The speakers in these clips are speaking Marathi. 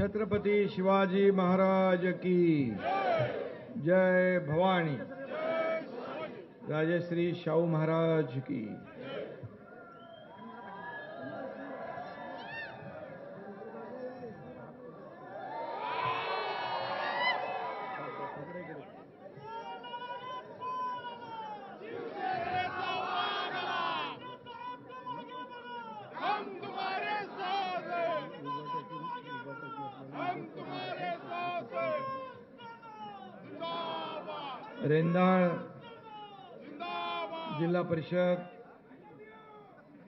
छत्रपती शिवाजी महाराज की जय भवानी। राजश्री शाहू महाराज की। परिषद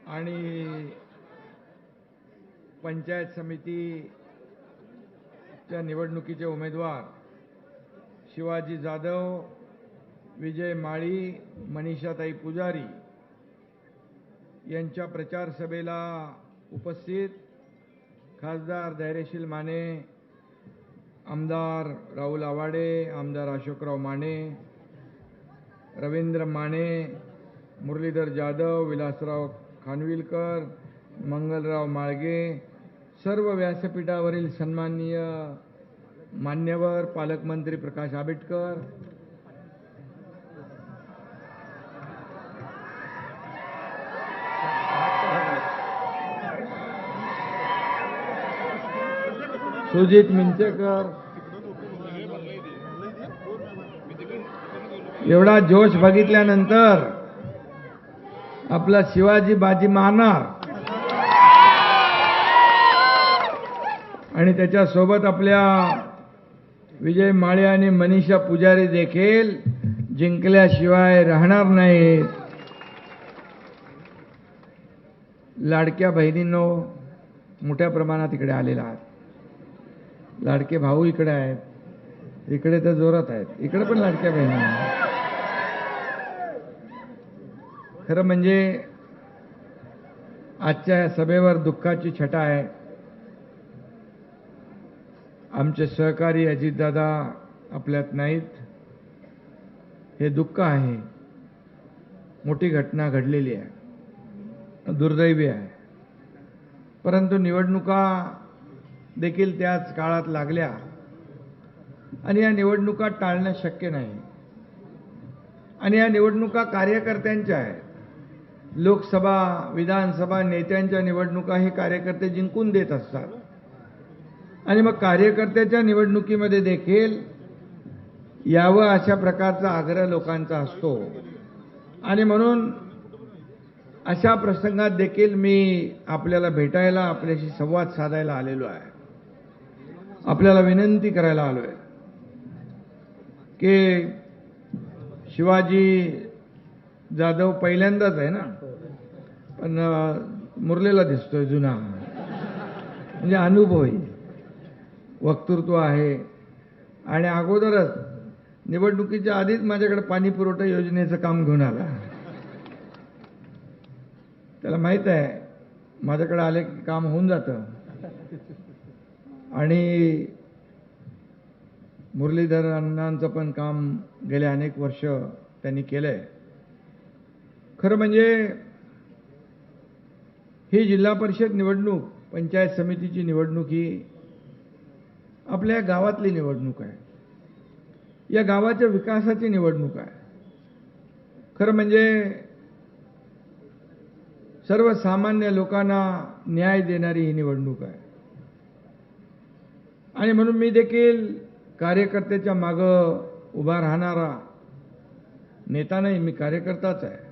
आणि पंचायत समितीच्या निवडणुकीचे उमेदवार शिवाजी जाधव विजय माळी मनीषाताई पुजारी यांच्या प्रचार सभेला उपस्थित खासदार धैर्यशील माने आमदार राहुल आवाडे आमदार अशोकराव माने रवींद्र माने मुरलीधर जाधव विलासराव खानविलकर मंगलराव माळगे सर्व व्यासपीठावरील सन्माननीय मान्यवर पालकमंत्री प्रकाश आंबेडकर. सुजित मिंचेकर. एवढा जोश बघितल्यानंतर आपला शिवाजी बाजी मारणार. आणि त्याच्यासोबत आपल्या विजय माळे आणि मनीषा पुजारी देखील जिंकल्याशिवाय राहणार नाहीत. लाडक्या बहिणींनो मोठ्या प्रमाणात इकडे आलेला आहात लाडके भाऊ इकडे आहेत. इकडे तर जोरात आहेत. इकडे पण लाडक्या बहिणी आहेत. खरं म्हणजे आजच्या या सभेवर दुःखाची छटा आहे. आमचे सहकारी अजितदादा आपल्यात नाहीत. हे दुःख आहे. मोठी घटना घडलेली आहे. दुर्दैवी आहे. परंतु निवडणुका देखील त्याच काळात लागल्या. आणि या निवडणुका टाळणं शक्य नाही. आणि या निवडणुका कार्यकर्त्यांच्या आहेत. लोकसभा विधानसभा नेत्यांच्या निवडणुका हे कार्यकर्ते जिंकून देत असतात. आणि मग कार्यकर्त्याच्या निवडणुकीमध्ये देखील यावं अशा प्रकारचा आग्रह लोकांचा असतो. आणि म्हणून अशा प्रसंगात देखील मी आपल्याला भेटायला आपल्याशी संवाद साधायला आलेलो आहे. आपल्याला विनंती करायला आलो आहे की शिवाजी जाधव पहिल्यांदाच आहे ना. पण अं, मुरलेला दिसतोय जुना. म्हणजे अनुभवी वक्तृत्व आहे. आणि अगोदरच निवडणुकीच्या आधीच माझ्याकडे पाणी पुरवठा योजनेचं काम घेऊन आला. त्याला माहीत आहे माझ्याकडे आले की काम होऊन जातं. आणि मुरलीधर अण्णांचं पण काम गेले अनेक वर्ष त्यांनी केलंय. खरं म्हणजे ही जिल्हा परिषद निवडणूक पंचायत समितीची निवडणूक ही आपल्या गावातली निवडणूक आहे. या गावाच्या विकासाची निवडणूक आहे. खरं म्हणजे सर्वसामान्य लोकांना न्याय देणारी ही निवडणूक आहे. आणि म्हणून मी देखील कार्यकर्त्याच्या मागं उभा राहणारा नेता नाही मी कार्यकर्ताच आहे.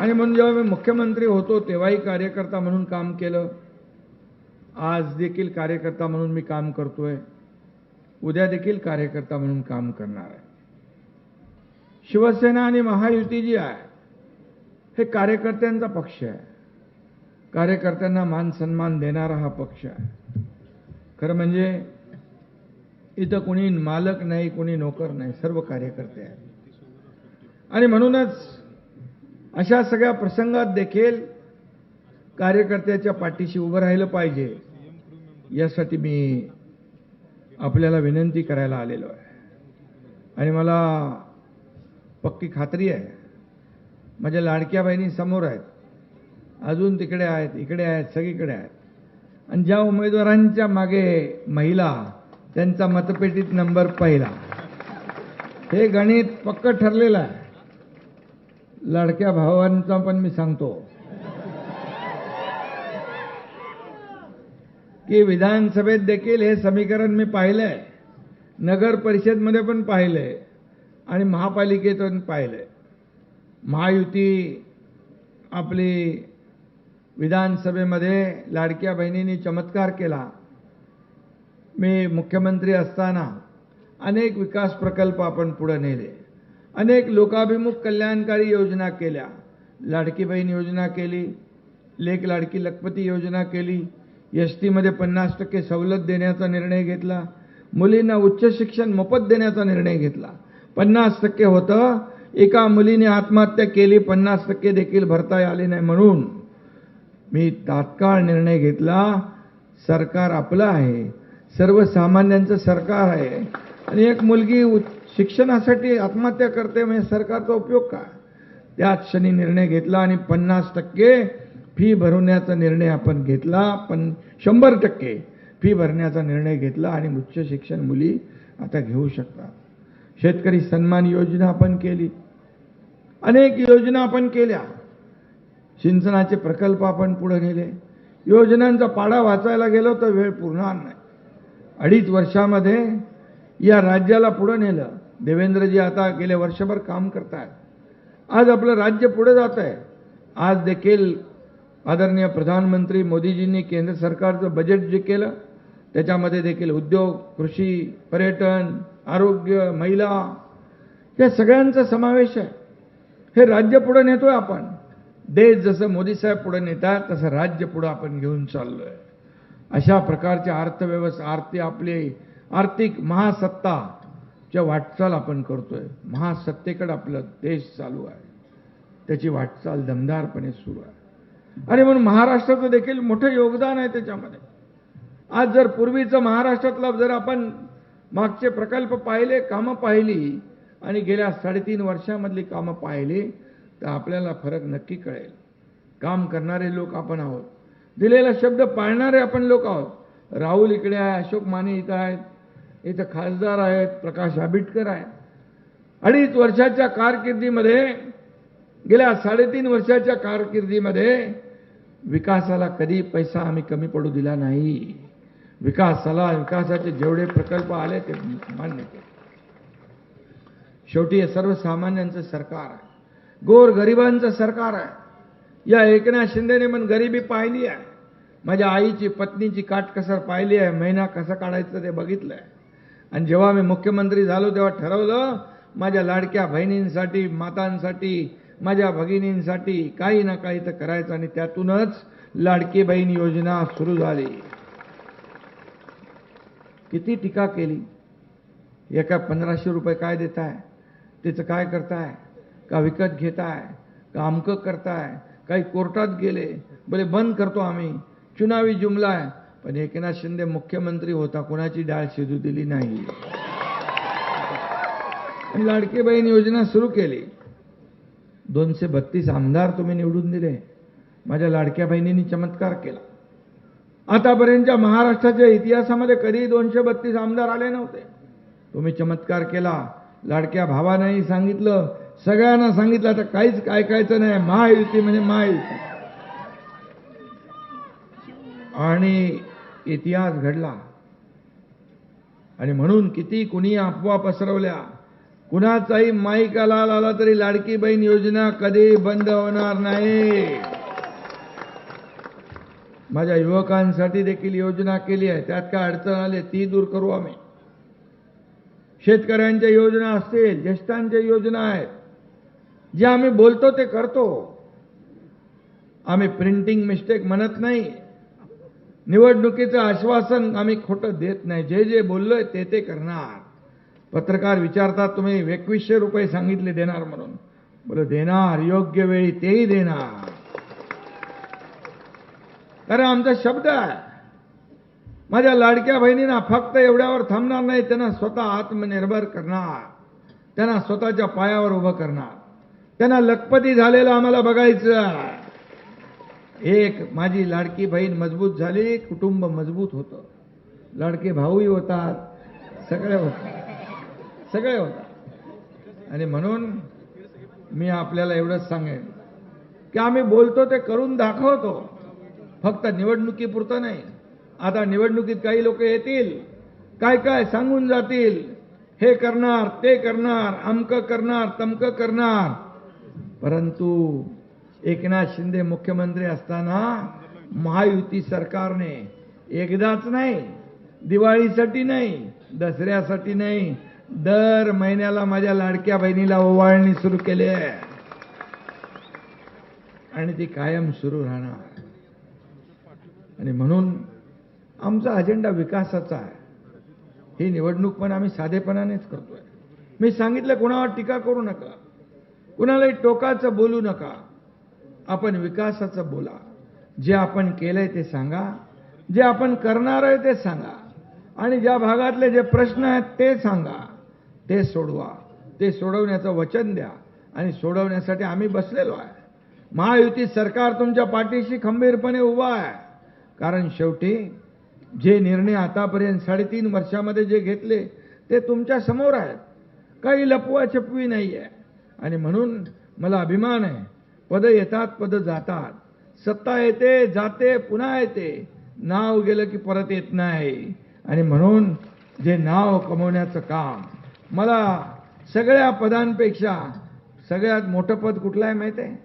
आणि म्हणून जेव्हा मी मुख्यमंत्री होतो तेव्हाही कार्यकर्ता म्हणून काम केलं. आज देखील कार्यकर्ता म्हणून मी काम करतोय. उद्या देखील कार्यकर्ता म्हणून काम करणार आहे. शिवसेना आणि महायुती जी आहे हे कार्यकर्त्यांचा पक्ष आहे. कार्यकर्त्यांना मान सन्मान देणारा हा पक्ष आहे. खरं म्हणजे इथं कोणी मालक नाही कोणी नोकर नाही सर्व कार्यकर्ते आहेत. आणि म्हणूनच अशा सगळ्या प्रसंगात देखील कार्यकर्त्याच्या पाठीशी उभं राहिलं पाहिजे यासाठी मी आपल्याला विनंती करायला आलेलो आहे. आणि मला पक्की खात्री आहे माझ्या लाडक्या बहिणी समोर आहेत अजून तिकडे आहेत इकडे आहेत सगळीकडे आहेत. आणि ज्या उमेदवारांच्या मागे महिला त्यांचा मतपेटीत नंबर पहिला. हे गणित पक्क ठरलेलं आहे. लाडक्या भावांचा पण मी सांगतो. की विधानसभेत देखील हे समीकरण मी पाहिलंय. नगर परिषदमध्ये पण पाहिलंय. आणि महापालिकेतून पाहिलंय. महायुती आपली विधानसभेमध्ये लाडक्या बहिणींनी चमत्कार केला. मी मुख्यमंत्री असताना अनेक विकास प्रकल्प आपण पुढे नेले. अनेक लोकाभिमुख कल्याणकारी योजना केल्या. लाडकी बहीण योजना केली लेख लाडकी लखपती योजना केली एस टीमध्ये पन्नास टक्के सवलत देण्याचा निर्णय घेतला मुलींना उच्च शिक्षण मोफत देण्याचा निर्णय घेतला. पन्नास टक्के होतं एका मुलीने आत्महत्या केली पन्नास टक्के देखील भरता आले नाही म्हणून. मी तात्काळ निर्णय घेतला सरकार आपलं आहे सर्वसामान्यांचं सरकार आहे. आणि एक मुलगी शिक्षणासाठी आत्महत्या करते म्हणजे सरकारचा उपयोग काय त्याच क्षणी निर्णय घेतला आणि पन्नास टक्के फी भरवण्याचा निर्णय आपण घेतला पण शंभर टक्के फी भरण्याचा निर्णय घेतला आणि उच्च शिक्षण मुली आता घेऊ शकतात. शेतकरी सन्मान योजना आपण केली. अनेक योजना आपण केल्या. सिंचनाचे प्रकल्प आपण पुढे नेले. योजनांचा पाडा वाचायला गेलो तर वेळ पुरणार नाही. अडीच वर्षामध्ये या राज्याला पुढं नेलं. देवेंद्रजी आता गेले वर्षभर काम करतायत आज आपलं राज्य पुढे जात आहे. आज देखील आदरणीय प्रधानमंत्री मोदीजींनी केंद्र सरकारचं बजेट जे केलं त्याच्यामध्ये देखील उद्योग कृषी पर्यटन आरोग्य महिला या सगळ्यांचा समावेश आहे. हे राज्य पुढे नेतोय आपण. देश जसं मोदी साहेब पुढे नेतात तसं राज्य पुढे आपण घेऊन चाललोय. अशा प्रकारची अर्थव्यवस्था आर्थिक आपली आर्थिक महासत्ता ज्या वाटचाल आपण करतोय महासत्तेकडे आपलं देश चालू आहे. त्याची वाटचाल दमदारपणे सुरू आहे. आणि म्हणून महाराष्ट्राचं देखील मोठं योगदान आहे त्याच्यामध्ये. आज जर पूर्वीचं महाराष्ट्रातलं जर आपण मागचे प्रकल्प पाहिले कामं पाहिली आणि गेल्या साडेतीन वर्षामधली कामं पाहिली तर आपल्याला फरक नक्की कळेल. काम करणारे लोक आपण आहोत. दिलेला शब्द पाळणारे आपण लोक आहोत. राहुल इकडे आहे अशोक माने इथं आहेत. इथं खासदार आहेत प्रकाश आंबेडकर आहे. अडीच वर्षाच्या कारकिर्दीमध्ये गेल्या साडेतीन वर्षाच्या कारकिर्दीमध्ये विकासाला कधी पैसा आम्ही कमी पडू दिला नाही. विकासाला विकासाचे जेवढे प्रकल्प आले ते मान्य केले. शेवटी हे सर्वसामान्यांचं सरकार आहे. गोर गरिबांचं सरकार आहे. या एकनाथ शिंदेने पण गरिबी पाहिली आहे. माझ्या आईची पत्नीची काटकसर पाहिली आहे. महिना कसा काढायचं ते बघितलं आहे आणि जेव्हा मी मुख्यमंत्री झालो तेव्हा ठरवलं माझ्या लाडक्या बहिणींसाठी मातांसाठी माझ्या भगिनींसाठी काही ना काही तर करायचं आणि त्यातूनच लाडकी बहीण योजना सुरू झाली. किती टीका केली? एका पंधराशे रुपये काय देताय? त्याचं काय करताय? का विकत घेताय? का अमकं करताय? काही कोर्टात गेले? बोले बंद करतो आम्ही. चुनावी जुमला आहे पण एकनाथ शिंदे मुख्यमंत्री होता कोणाची डाळ शिजू दिली नाही. आणि लाडकी बहीण योजना सुरू केली. दोनशे बत्तीस आमदार तुम्ही निवडून दिले. माझ्या लाडक्या बहिणींनी चमत्कार केला. आतापर्यंतच्या महाराष्ट्राच्या इतिहासामध्ये कधी दोनशे बत्तीस आमदार आले नव्हते. तुम्ही चमत्कार केला. लाडक्या भावानंही सांगितलं. सगळ्यांना सांगितलं आता काहीच काय कायचं नाही. महायुती म्हणजे महायुती. आणि इतिहास घडला. आणि म्हणून किती कुणी अफवा पसरवल्या कुणाचाही माईकाला आला आला तरी लाडकी बहीण योजना कधी बंद होणार नाही. माझ्या युवकांसाठी देखील योजना केली आहे. त्यात काय अडचण आली ती दूर करू आम्ही. शेतकऱ्यांच्या योजना असतील ज्येष्ठांच्या योजना आहेत. जे आम्ही बोलतो ते करतो. आम्ही प्रिंटिंग मिस्टेक म्हणत नाही. निवडणुकीचं आश्वासन आम्ही खोटं देत नाही. जे जे बोललोय ते ते करणार. पत्रकार विचारतात तुम्ही एकवीसशे रुपये सांगितले देणार म्हणून. बोल देणार योग्य वेळी तेही देणार. कारण आमचा शब्द आहे. माझ्या लाडक्या बहिणींना फक्त एवढ्यावर थांबणार नाही त्यांना स्वतः आत्मनिर्भर करणार. त्यांना स्वतःच्या पायावर उभं करणार. त्यांना लखपती झालेलं आम्हाला बघायचं आहे. एक माझी लाडकी बहीण मजबूत झाली कुटुंब मजबूत होतं. लाडके भाऊही होतात सगळे होतात. सगळे होतात. आणि म्हणून मी आपल्याला एवढंच सांगेन की आम्ही बोलतो ते करून दाखवतो. फक्त निवडणुकीपुरतं नाही. आता निवडणुकीत काही लोक येतील काय काय सांगून जातील हे करणार ते करणार अमकं करणार तमकं करणार. परंतु एकनाथ शिंदे मुख्यमंत्री असताना महायुती सरकारने एकदाच नाही दिवाळीसाठी नाही दसऱ्यासाठी नाही दर महिन्याला माझ्या लाडक्या बहिणीला ओवाळणी सुरू केली आहे. आणि ती कायम सुरू राहणार. आणि म्हणून आमचा अजेंडा विकासाचा आहे. ही निवडणूक पण आम्ही साधेपणानेच करतोय. मी सांगितलं कोणावर टीका करू नका. कुणालाही टोकाचं बोलू नका. आपण विकासाचं बोला. जे आपण केलंय ते सांगा. जे आपण करणार आहे ते सांगा. आणि ज्या भागातले जे प्रश्न आहेत ते सांगा. ते सोडवा. ते सोडवण्याचं वचन द्या. आणि सोडवण्यासाठी आम्ही बसलेलो आहे. महायुती सरकार तुमच्या पाठीशी खंबीरपणे उभा आहे. कारण शेवटी जे निर्णय आतापर्यंत साडेतीन वर्षामध्ये जे घेतले ते तुमच्यासमोर आहेत. काही लपवा छपवी नाही आहे आणि म्हणून मला अभिमान आहे पद येतात पद जातात. सत्ता येते जाते पुन्हा येते. नाव गेलं की परत येत नाही. आणि म्हणून जे नाव कमवण्याचं काम. मला सगळ्या पदांपेक्षा सगळ्यात मोठं पद कुठलं आहे माहिती आहे?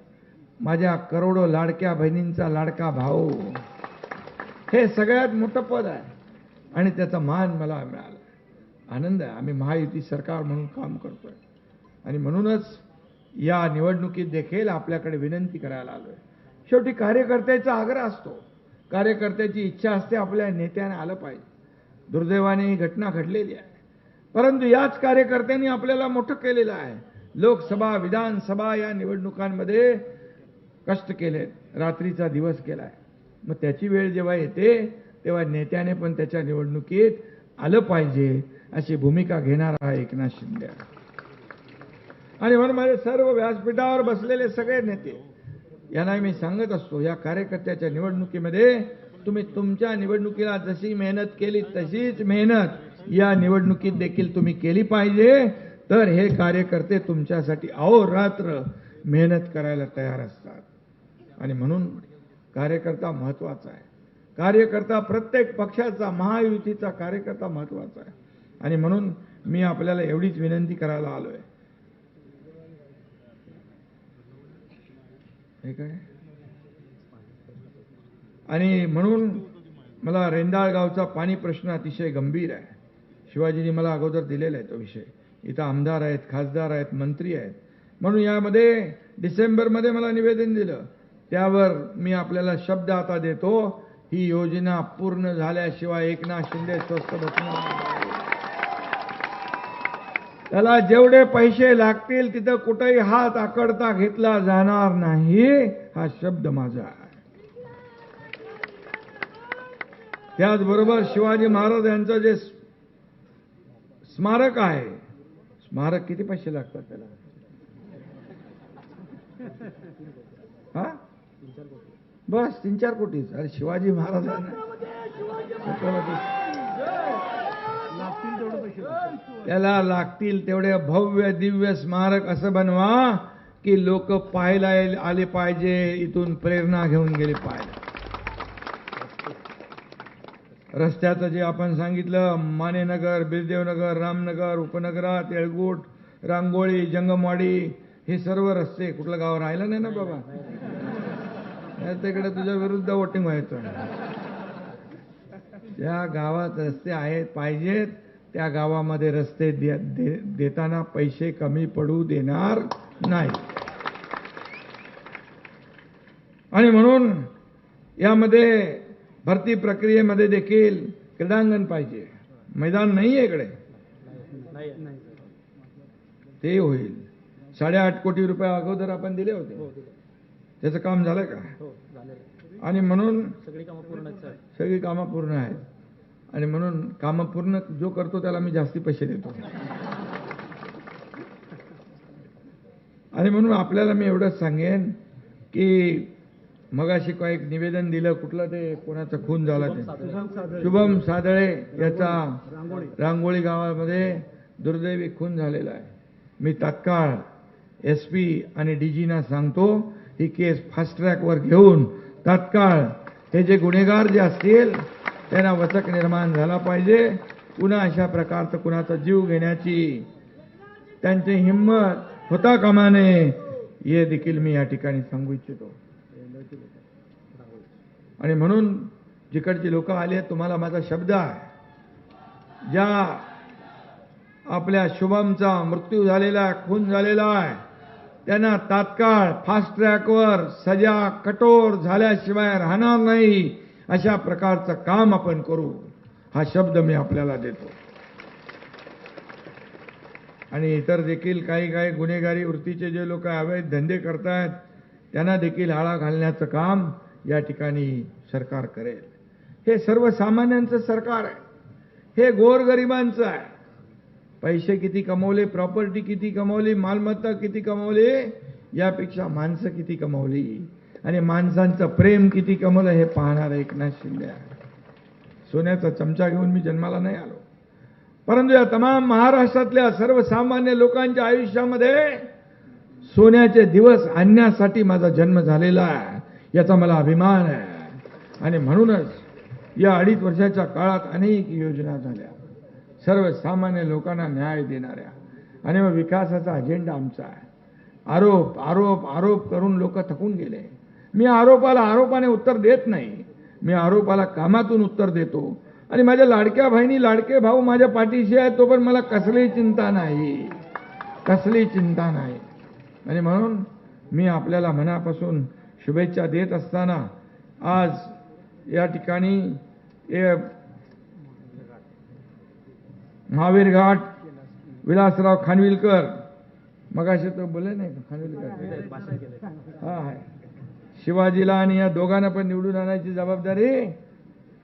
माझ्या करोडो लाडक्या बहिणींचा लाडका भाऊ. हे सगळ्यात मोठं पद आहे. आणि त्याचा मान मला मिळाला. आनंद आहे. आम्ही महायुती सरकार म्हणून काम करतोय. आणि म्हणूनच या निवडणुकीत देखील आपल्याकडे विनंती करायला आलोय. शेवटी कार्यकर्त्याचा आग्रह असतो. कार्यकर्त्याची इच्छा असते आपल्या नेत्याने आलं पाहिजे. दुर्दैवाने ही घटना घडलेली आहे. परंतु याच कार्यकर्त्यांनी आपल्याला मोठं केलेलं आहे. लोकसभा विधानसभा या निवडणुकांमध्ये कष्ट केलेत रात्रीचा दिवस केलाय मग त्याची वेळ जेव्हा येते तेव्हा नेत्याने पण त्याच्या निवडणुकीत आलं पाहिजे अशी भूमिका घेणारा एकनाथ शिंदे आणि म्हणून माझे सर्व व्यासपीठावर बसलेले सगळे नेते यांना मी सांगत असतो या कार्यकर्त्याच्या निवडणुकीमध्ये तुम्ही तुमच्या निवडणुकीला जशी मेहनत केली तशीच मेहनत या निवडणुकीत देखील तुम्ही केली पाहिजे. तर हे कार्यकर्ते तुमच्यासाठी अहोरात्र मेहनत करायला तयार असतात. आणि म्हणून कार्यकर्ता महत्त्वाचा आहे. कार्यकर्ता प्रत्येक पक्षाचा महायुतीचा कार्यकर्ता महत्त्वाचा आहे. आणि म्हणून मी आपल्याला एवढीच विनंती करायला आलो आहे हे काय? आणि म्हणून मला रेंदाळ गावचा पाणी प्रश्न अतिशय गंभीर आहे. शिवाजींनी मला अगोदर दिलेला आहे तो विषय. इथं आमदार आहेत खासदार आहेत मंत्री आहेत. म्हणून यामध्ये डिसेंबरमध्ये मला निवेदन दिलं. त्यावर मी आपल्याला शब्द आता देतो. ही योजना पूर्ण झाल्याशिवाय एकनाथ शिंदे स्वस्त बसणार त्याला जेवढे पैसे लागतील तिथं कुठेही हात आकडता घेतला जाणार नाही हा शब्द माझा आहे. त्याचबरोबर शिवाजी महाराज यांचं जे स्मारक आहे स्मारक किती पैसे लागतात त्याला? हा? बस तीन चार कोटीच. अरे शिवाजी महाराजांना छत्रपती त्याला लागतील तेवढे भव्य दिव्य स्मारक असं बनवा की लोक पाहायला आले पाहिजे इथून प्रेरणा घेऊन गेली पाहिजे. रस्त्याचं जे आपण सांगितलं मानेनगर बिरदेवनगर रामनगर उपनगरात येळगुट रांगोळी जंगमवाडी हे सर्व रस्ते कुठलं गाव राहिलं नाही ना बाबा? तिकडे तुझ्या विरुद्ध वोटिंग व्हायचं. त्या गावात रस्ते आहेत पाहिजेत. त्या गावामध्ये रस्ते दे- देताना पैसे कमी पडू देणार नाही. आणि म्हणून यामध्ये भरती प्रक्रियेमध्ये देखील क्रीडांगण पाहिजे. मैदान नाही आहे इकडे. ते होईल. साडेआठ कोटी रुपये अगोदर आपण दिले होते. त्याचं काम झालं का? आणि म्हणून सगळी कामं पूर्ण आहेत, आणि म्हणून कामं पूर्ण जो करतो त्याला मी जास्ती पैसे देतो. आणि म्हणून आपल्याला मी एवढंच सांगेन की मगाशी काय एक निवेदन दिलं कुठलं ते कोणाचा खून झाला ते. शुभम सादळे याचा रांगोळी गावामध्ये दुर्दैवी खून झालेला आहे. मी तात्काळ एस पी आणि डीजीना सांगतो ही केस फास्ट ट्रॅकवर घेऊन तात्काळ हे जे गुन्हेगार जे असतील त्यांना वचक निर्माण झाला पाहिजे. पुन्हा अशा प्रकारचं कुणाचा जीव घेण्याची त्यांची हिंमत होता कामाने. हे देखील मी या ठिकाणी सांगू इच्छितो. आणि म्हणून जिकडची लोक आली आहेत तुम्हाला माझा शब्द आहे. ज्या आपल्या शुभमचा मृत्यू झालेला आहे खून झालेला आहे त्यांना तात्काळ फास्ट ट्रॅकवर सजा कठोर झाल्याशिवाय राहणार नाही. अशा प्रकारचं काम आपण करू हा शब्द मी आपल्याला देतो. आणि इतर देखील काही काही गुन्हेगारी वृत्तीचे जे लोक अवैध धंदे करतायत त्यांना देखील आळा घालण्याचं काम या ठिकाणी सरकार करेल. हे सर्वसामान्यांचं सरकार आहे. हे गोरगरिबांचं आहे. पैसे किती कमवले प्रॉपर्टी किती कमवली मालमत्ता किती कमवली यापेक्षा माणसं किती कमवली आणि माणसांचं प्रेम किती कमल हे पाहणार एकनाथ शिंदे सोन्याचा चमचा घेऊन मी जन्माला नाही आलो. परंतु या तमाम महाराष्ट्रातल्या सर्वसामान्य लोकांच्या आयुष्यामध्ये सोन्याचे दिवस आणण्यासाठी माझा जन्म झालेला आहे याचा मला अभिमान आहे. आणि म्हणूनच या अडीच वर्षाच्या काळात अनेक योजना झाल्या. सर्वसामान्य लोकांना न्याय देणाऱ्या आणि मग विकासाचा अजेंडा आमचा आहे. आरोप आरोप आरोप करून लोक थकून गेले. मी आरोपाला आरोपाने उत्तर देत नाही. मी आरोपाला कामातून उत्तर देतो. आणि माझ्या लाडक्या बहिणी लाडके भाऊ माझ्या पाठीशी आहेत तो पण मला कसली चिंता नाही. कसली चिंता नाही. आणि म्हणून मी आपल्याला मनापासून शुभेच्छा देत असताना आज या ठिकाणी महावीर घाट विलासराव खानविलकर. मगाशी तो बोलले नाही का? खानविलकर. हा आहे. शिवाजीला आणि या दोघांना पण निवडून आणायची जबाबदारी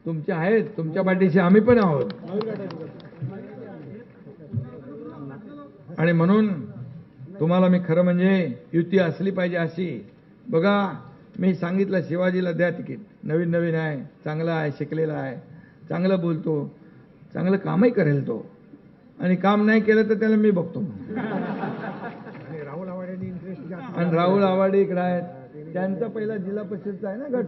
तुमची आहे. तुमच्या पाठीशी आम्ही पण आहोत. आणि म्हणून तुम्हाला मी खरं म्हणजे युती असली पाहिजे अशी. बघा मी सांगितलं शिवाजीला द्या तिकीट. नवीन नवीन आहे चांगला आहे शिकलेला आहे. चांगलं बोलतो चांगलं कामही करेल तो. आणि काम नाही केलं तर त्याला मी बघतो. आणि राहुल आवाडे इकडे आहेत. त्यांचा पहिला जिल्हा परिषदचा आहे ना गट?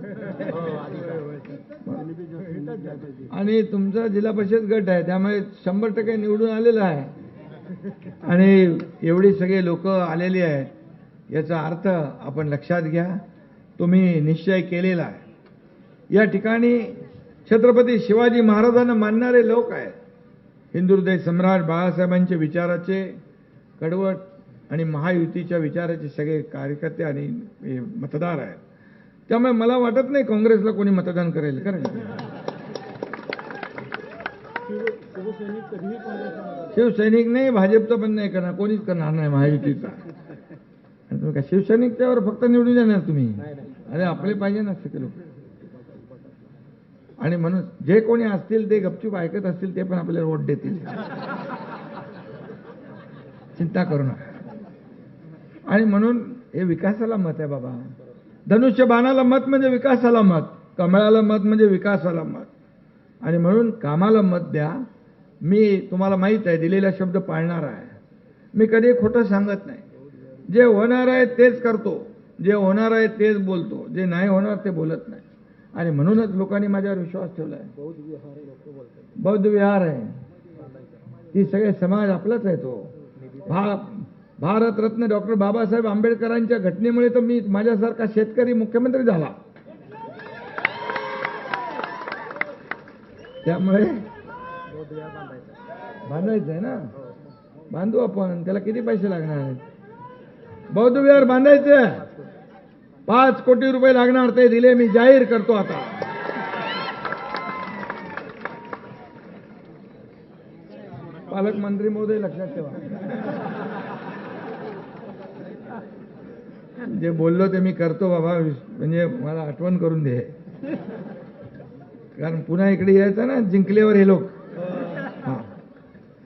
आणि तुमचा जिल्हा परिषद गट आहे त्यामुळे शंभर टक्के निवडून आलेला आहे. आणि एवढी सगळे लोक आलेली आहेत याचा अर्थ आपण लक्षात घ्या तुम्ही निश्चय केलेला आहे. या ठिकाणी छत्रपती शिवाजी महाराजांना मानणारे लोक आहेत. हिंदुहृदय सम्राट बाळासाहेबांचे विचाराचे कडवट आणि महायुतीच्या विचाराचे सगळे कार्यकर्ते आणि मतदार आहेत. त्यामुळे मला वाटत नाही काँग्रेसला कोणी मतदान करेल कारण शिवसैनिक नाही भाजपचं पण नाही करणार कोणीच करणार नाही महायुतीचा. आणि तुम्ही काय शिवसैनिकच्यावर फक्त निवडून येणार तुम्ही? अरे आपले पाहिजे ना सगळे लोक. आणि म्हणून जे कोणी असतील ते गपचूप ऐकत असतील ते पण आपल्याला वोट देतील. चिंता करू नका. आणि म्हणून हे विकासाला मत आहे बाबा. धनुष्यबाणाला मत म्हणजे विकासाला मत. कमळाला मत म्हणजे विकासाला मत. आणि म्हणून कामाला मत द्या. मी तुम्हाला माहीत आहे दिलेला शब्द पाळणार आहे. मी कधी खोटं सांगत नाही. जे होणार आहे तेच करतो. जे होणार आहे तेच बोलतो. जे नाही होणार ते बोलत नाही. आणि म्हणूनच लोकांनी माझ्यावर विश्वास ठेवला आहे. बौद्ध विहार आहे. ती सगळे समाज आपलाच आहे तो. भा भारतरत्न डॉक्टर बाबासाहेब आंबेडकरांच्या घटनेमुळे तर मी माझ्यासारखा शेतकरी मुख्यमंत्री झाला. त्यामुळे बांधायचं आहे ना? बांधू आपण. त्याला किती पैसे लागणार आहेत? बौद्ध विहार बांधायचं पाच कोटी रुपये लागणार ते दिले मी जाहीर करतो आता. पालकमंत्री महोदय लक्षात ठेवा. जे बोललो ते मी करतो बाबा म्हणजे मला आठवण करून दे. कारण पुन्हा इकडे यायचं ना जिंकल्यावर हे लोक. हा.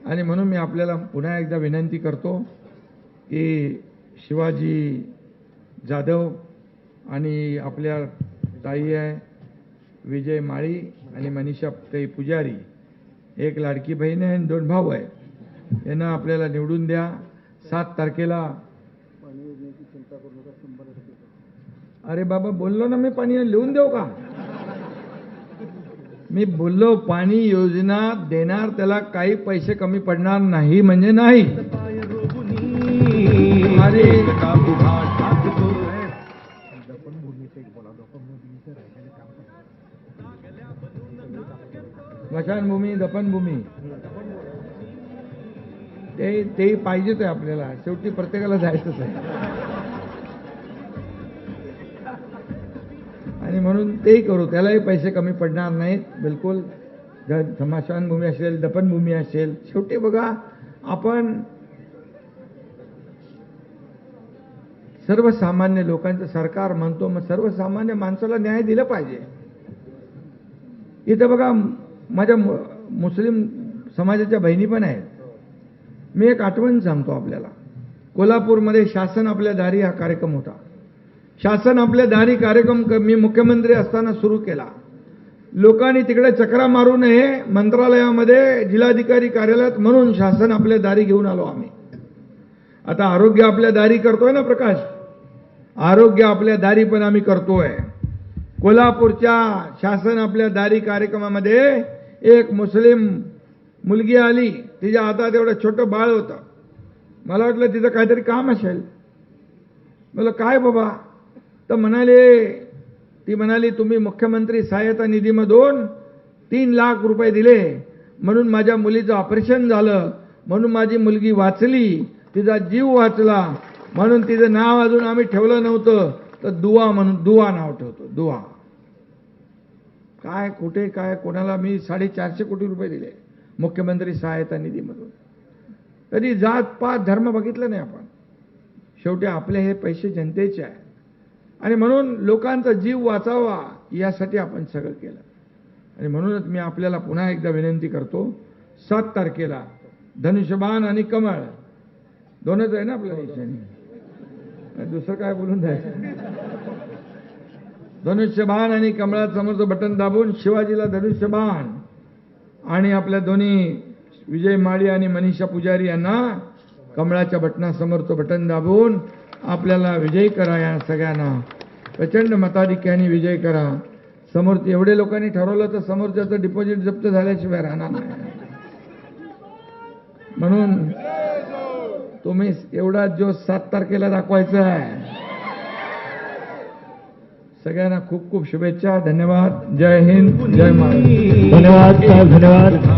आणि म्हणून मी आपल्याला पुन्हा एकदा विनंती करतो की शिवाजी जाधव आणि आपल्या ताई आहे विजय माळी आणि मनीषा ताई पुजारी. एक लाडकी बहीण आहे आणि दोन भाऊ आहे. यांना आपल्याला निवडून द्या. सात तारखेला अरे बाबा बोललो ना मी पाणी लिहून देऊ का? मी बोललो पाणी योजना देणार त्याला काही पैसे कमी पडणार नाही म्हणजे नाही. अरे. स्मशानभूमी दफनभूमी. ते ते पाहिजेच आहे आपल्याला. शेवटी प्रत्येकाला जायचंच आहे. आणि म्हणून तेही करू. त्यालाही पैसे कमी पडणार नाहीत. बिलकुल ज- स्मशानभूमी असेल दफनभूमी असेल. शेवटी बघा आपण सर्वसामान्य लोकांचं सरकार म्हणतो मग सर्वसामान्य माणसाला न्याय दिला पाहिजे. इथं बघा माझ्या मुस्लिम समाजाच्या बहिणी पण आहेत. मी एक आठवण सांगतो आपल्याला. कोल्हापूरमध्ये शासन आपल्या दारी हा कार्यक्रम होता. शासन आपल्या दारी कार्यक्रम क- मी मुख्यमंत्री असताना सुरू केला. लोकांनी तिकडे चक्रा मारू नये मंत्रालयामध्ये जिल्हाधिकारी कार्यालयात म्हणून शासन आपल्या दारी घेऊन आलो आम्ही. आता आरोग्य आपल्या दारी करतोय ना प्रकाश? आरोग्य आपल्या दारी पण आम्ही करतोय. कोल्हापूरच्या शासन आपल्या दारी कार्यक्रमामध्ये एक मुस्लिम मुलगी आली. तिच्या हातात एवढं छोटं बाळ होतं. मला वाटलं तिचं काहीतरी काम असेल. मला काय बाबा? तर म्हणाले ती म्हणाली तुम्ही मुख्यमंत्री सहाय्यता निधीमधून तीन लाख रुपये दिले. म्हणून माझ्या मुलीचं ऑपरेशन झालं. म्हणून माझी मुलगी वाचली. तिचा जीव वाचला. म्हणून तिचं नाव अजून आम्ही ठेवलं नव्हतं. तर दुवा म्हणून दुवा नाव ठेवतो दुवा. काय कुठे काय कोणाला मी साडेचारशे कोटी रुपये दिले मुख्यमंत्री सहायता निधीमधून. तरी जात पात धर्म बघितलं नाही आपण. शेवटी आपले हे पैसे जनतेचे आहे. आणि म्हणून लोकांचा जीव वाचावा यासाठी आपण सगळं केलं. आणि म्हणूनच मी आपल्याला पुन्हा एकदा विनंती करतो सात तारखेला धनुष्यबाण आणि कमळ दोनच आहे ना आपल्या देशाने? दुसरं काय बोलून जायचं धनुष्यबाण आणि कमळात समोरचं बटन दाबून शिवाजीला धनुष्यबाण आणि आपल्या दोन्ही विजय माळी आणि मनीषा पुजारी यांना कमळाच्या बटनासमोरचं बटन दाबून आपल्याला विजयी करा या सगळ्यांना. प्रचंड मताधिक्याने विजय करा. समोर एवढे लोकांनी ठरवलं तर समोरच्याचं डिपॉझिट जप्त झाल्याशिवाय राहणार नाही. म्हणून तुम्ही एवढा जो सात तारखेला दाखवायचा आहे. सगळ्यांना खूप खूप शुभेच्छा. धन्यवाद. जय हिंद. जय महाराज धन्यवाद धन्यवाद.